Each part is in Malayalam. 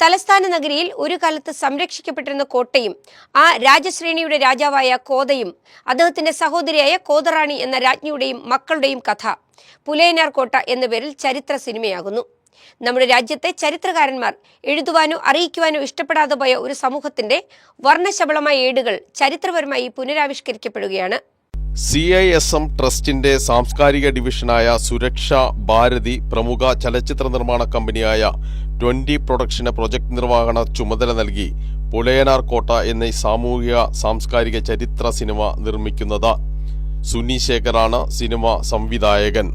തലസ്ഥാന നഗരിയിൽ ഒരു കാലത്ത് സംരക്ഷിക്കപ്പെട്ടിരുന്ന കോട്ടയും ആ രാജശ്രേണിയുടെ രാജാവായ കോതയും അദ്ദേഹത്തിന്റെ സഹോദരിയായ കോതറാണി എന്ന രാജ്ഞിയുടെയും മക്കളുടെയും കഥ പുലയനാർ കോട്ട എന്ന പേരിൽ ചരിത്ര സിനിമയാകുന്നു. നമ്മുടെ രാജ്യത്തെ ചരിത്രകാരന്മാർ എഴുതുവാനോ അറിയിക്കുവാനോ ഇഷ്ടപ്പെടാതെ പോയ ഒരു സമൂഹത്തിന്റെ വർണശബളമായ ഏടുകൾ ചരിത്രപരമായി പുനരാവിഷ്കരിക്കപ്പെടുകയാണ്. സി ഐ എസ് എം ട്രസ്റ്റിന്റെ സാംസ്കാരിക ഡിവിഷനായ സുരക്ഷ ഭാരതി പ്രമുഖ ചലച്ചിത്ര നിർമ്മാണ കമ്പനിയായ ട്വന്റി പ്രൊഡക്ഷന് പ്രൊജക്ട് നിർവഹണ ചുമതല നൽകി പുലയനാർ കോട്ട എന്ന സാമൂഹിക സാംസ്കാരിക ചരിത്ര സിനിമ നിർമ്മിക്കുന്നത്. സുനി ശേഖറാണ് സിനിമ സംവിധായകൻ.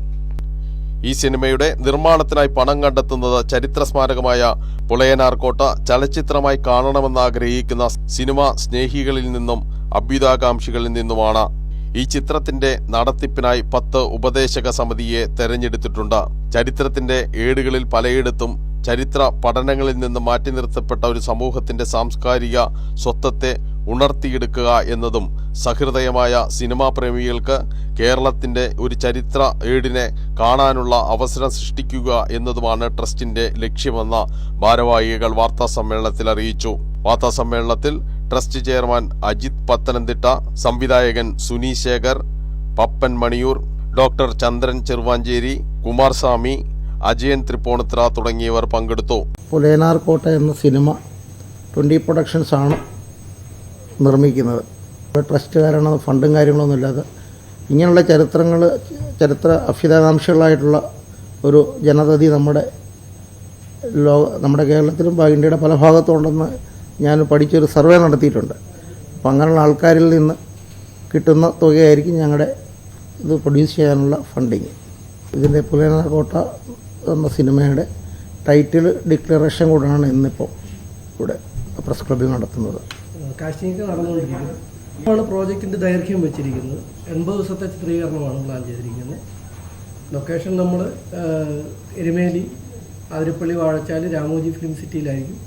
ഈ സിനിമയുടെ നിർമ്മാണത്തിനായി പണം കണ്ടെത്തുന്നത് ചരിത്ര സ്മാരകമായ പുളയനാർ കോട്ട ചലച്ചിത്രമായി കാണണമെന്ന് ആഗ്രഹിക്കുന്ന സിനിമ സ്നേഹികളിൽ നിന്നും അഭ്യുതാകാംക്ഷികളിൽ നിന്നുമാണ്. ഈ ചിത്രത്തിന്റെ നടത്തിപ്പിനായി പത്ത് ഉപദേശക സമിതിയെ തെരഞ്ഞെടുത്തിട്ടുണ്ട്. ചരിത്രത്തിന്റെ ഏടുകളിൽ പലയിടത്തും ചരിത്ര പഠനങ്ങളിൽ നിന്ന് മാറ്റി നിർത്തപ്പെട്ട ഒരു സമൂഹത്തിന്റെ സാംസ്കാരിക സ്വത്വത്തെ ഉണർത്തിയെടുക്കുക എന്നതും സഹൃദയമായ സിനിമാ പ്രേമികൾക്ക് കേരളത്തിന്റെ ഒരു ചരിത്ര ഏടിനെ കാണാനുള്ള അവസരം സൃഷ്ടിക്കുക എന്നതുമാണ് ട്രസ്റ്റിന്റെ ലക്ഷ്യമെന്ന ഭാരവാഹികൾ വാർത്താ സമ്മേളനത്തിൽ അറിയിച്ചു. വാർത്താ സമ്മേളനത്തിൽ ട്രസ്റ്റ് ചെയർമാൻ അജിത് പത്തനംതിട്ട സംവിധായകൻ സുനി ശേഖർ പപ്പൻ മണിയൂർ ഡോക്ടർ ചന്ദ്രൻ ചെറുവാഞ്ചേരി കുമാർസ്വാമി അജയൻ തൃപ്പൂണിത്ര തുടങ്ങിയവർ പങ്കെടുത്തു. പുലയനാർ കോട്ട എന്ന സിനിമ ട്വന്റി പ്രൊഡക്ഷൻസ് ആണ് നിർമ്മിക്കുന്നത്. ട്രസ്റ്റ് കാരണം ഫണ്ടും കാര്യങ്ങളൊന്നും ഇല്ലാതെ ഇങ്ങനെയുള്ള ചരിത്രങ്ങൾ ചരിത്ര അഭ്യുതാകാംക്ഷികളായിട്ടുള്ള ഒരു ജനതതി നമ്മുടെ ലോക നമ്മുടെ കേരളത്തിലും ഇന്ത്യയുടെ പല ഭാഗത്തും ഉണ്ടെന്ന് ഞാൻ പഠിച്ചൊരു സർവേ നടത്തിയിട്ടുണ്ട്. അപ്പം അങ്ങനെയുള്ള ആൾക്കാരിൽ നിന്ന് കിട്ടുന്ന തുകയായിരിക്കും ഞങ്ങളുടെ ഇത് പ്രൊഡ്യൂസ് ചെയ്യാനുള്ള ഫണ്ടിങ് ഇതിന്റെ പുലയനാർ കോട്ട എന്ന സിനിമയുടെ ടൈറ്റിൽ ഡിക്ലറേഷൻ കൂടാണ് ഇന്നിപ്പോൾ ഇവിടെ പ്രസ് ക്ലബ്ബിൽ നടത്തുന്നത്. കാസ്റ്റിംഗ് പ്രോജക്റ്റിന്റെ ദൈർഘ്യം വെച്ചിരിക്കുന്നത്. എൺപത് ദിവസത്തെ ചിത്രീകരണമാണ് പ്ലാൻ ചെയ്തിരിക്കുന്നത്. ലൊക്കേഷൻ നമ്മൾ എരുമേലി അതിരപ്പള്ളി വാഴച്ചാൽ രാമോജി ഫിലിം സിറ്റിയിലായിരിക്കും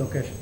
ലൊക്കേഷൻ